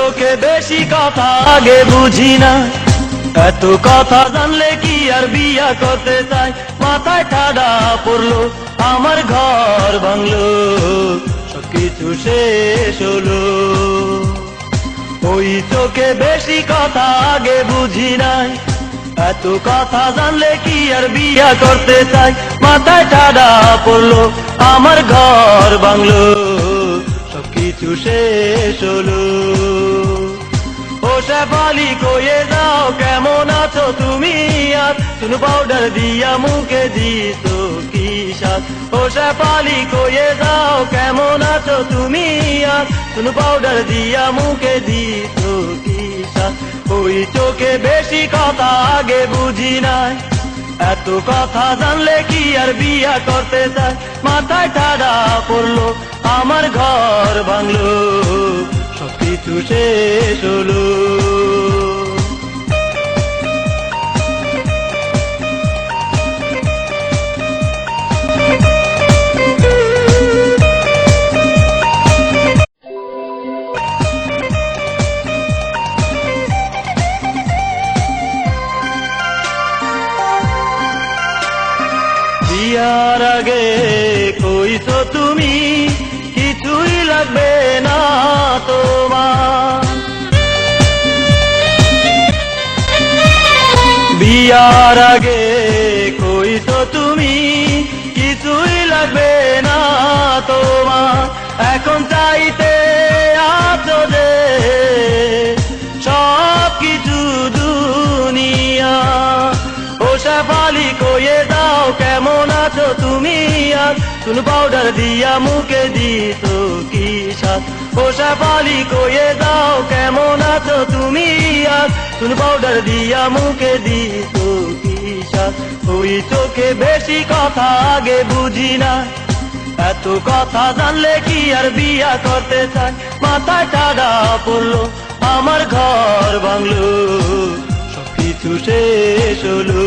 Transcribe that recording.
চোখে বেশি কথা আগে বুঝি না। এত কথা জানলে কি আর বিয়া করতে চাই মাথায় ঠাডা পড়ল, আমার ঘর ভাঙলো, সবকিছু শেষ হলো। ওই চোখে বেশি কথা আগে বুঝি নাই এত কথা জানলে কি আর বিয়া করতে চাই মাথায় ঠাডা পড়ল, আমার ঘর বাংলো সবকিছু শেষ হলো। শেফালি কয়ে যাও, কেমন আছো তুমি আর? চুন পাউডার দিয়া মুখে দিত কি সাত ও শেফালি কয়ে যাও, কেমন আছো তুমি আর? চুন পাউডার দিয়া মুখে দিত কি সাত ওই চোখে বেশি কথা আগে বুঝি নাই। এত কথা জানলে কি আর বিয়া করতে চায়? মাথায় ঠাডা পড়ল, আমার ঘর ভাঙলো, সবকিছু শেষ হলো। বিয়ার আগে কইছো তুমি কিছুই লাগবে না তোমার। বিয়ার আগে কইছো তুমি কিছুই লাগবে আছো তুমি আর? চুন পাউডার দিয়া মুখে দিত কি সাত ও শেফালি কয়ে দাও, কেমন আছো তুমি আর? চুন পাউডার দিয়া মুখে দিত কি সাত ওই চোখে বেশি কথা আগে বুঝি না। এত কথা জানলে কি আর বিয়া করতে চায়? মাথায় টাডা পড়ল, আমার ঘর ভাঙলো, সবকিছু শেষ হলো।